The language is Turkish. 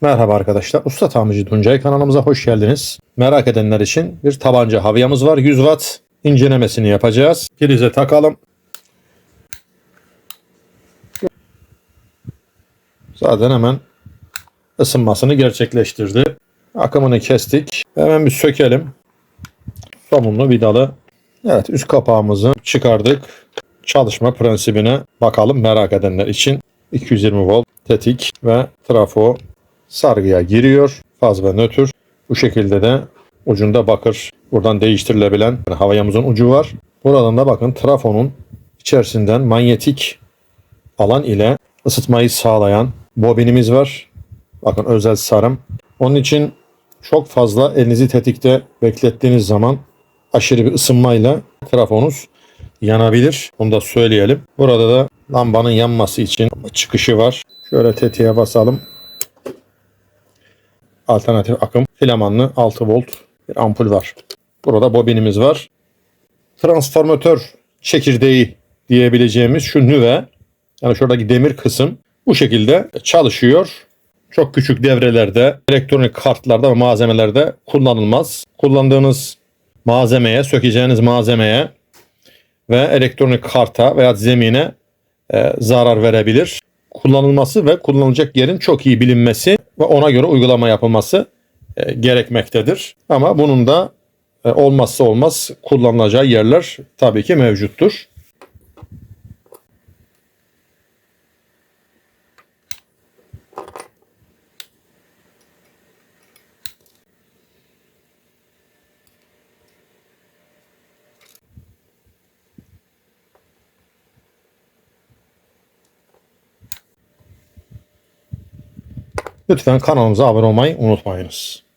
Merhaba arkadaşlar. Usta Tamirci Tuncay kanalımıza hoş geldiniz. Merak edenler için bir tabanca havyamız var. 100 watt incelemesini yapacağız. Prize takalım. Zaten hemen ısınmasını gerçekleştirdi. Akımını kestik. Hemen bir sökelim. Somunlu vidalı. Evet üst kapağımızı çıkardık. Çalışma prensibine bakalım merak edenler için. 220 volt tetik ve trafo sargıya giriyor. Faz ve nötr. Bu şekilde de ucunda bakır. Buradan değiştirilebilen yani havayamızın ucu var. Buradan da bakın trafonun içerisinden manyetik alan ile ısıtmayı sağlayan bobinimiz var. Bakın özel sarım. Onun için çok fazla elinizi tetikte beklettiğiniz zaman aşırı bir ısınmayla trafonuz yanabilir. Bunu da söyleyelim. Burada da lambanın yanması için çıkışı var. Şöyle tetiğe basalım. Alternatif akım filamanlı 6 volt bir ampul var. Burada bobinimiz var. Transformatör çekirdeği diyebileceğimiz şu nüve yani şuradaki demir kısım bu şekilde çalışıyor. Çok küçük devrelerde, elektronik kartlarda ve malzemelerde kullanılmaz. Kullandığınız malzemeye, sökeceğiniz malzemeye ve elektronik karta veya zemine e, zarar verebilir. Kullanılması ve kullanılacak yerin çok iyi bilinmesi ve ona göre uygulama yapılması e, gerekmektedir. Ama bunun da e, olmazsa olmaz kullanılacağı yerler tabii ki mevcuttur. Lütfen kanalımıza abone olmayı unutmayınız.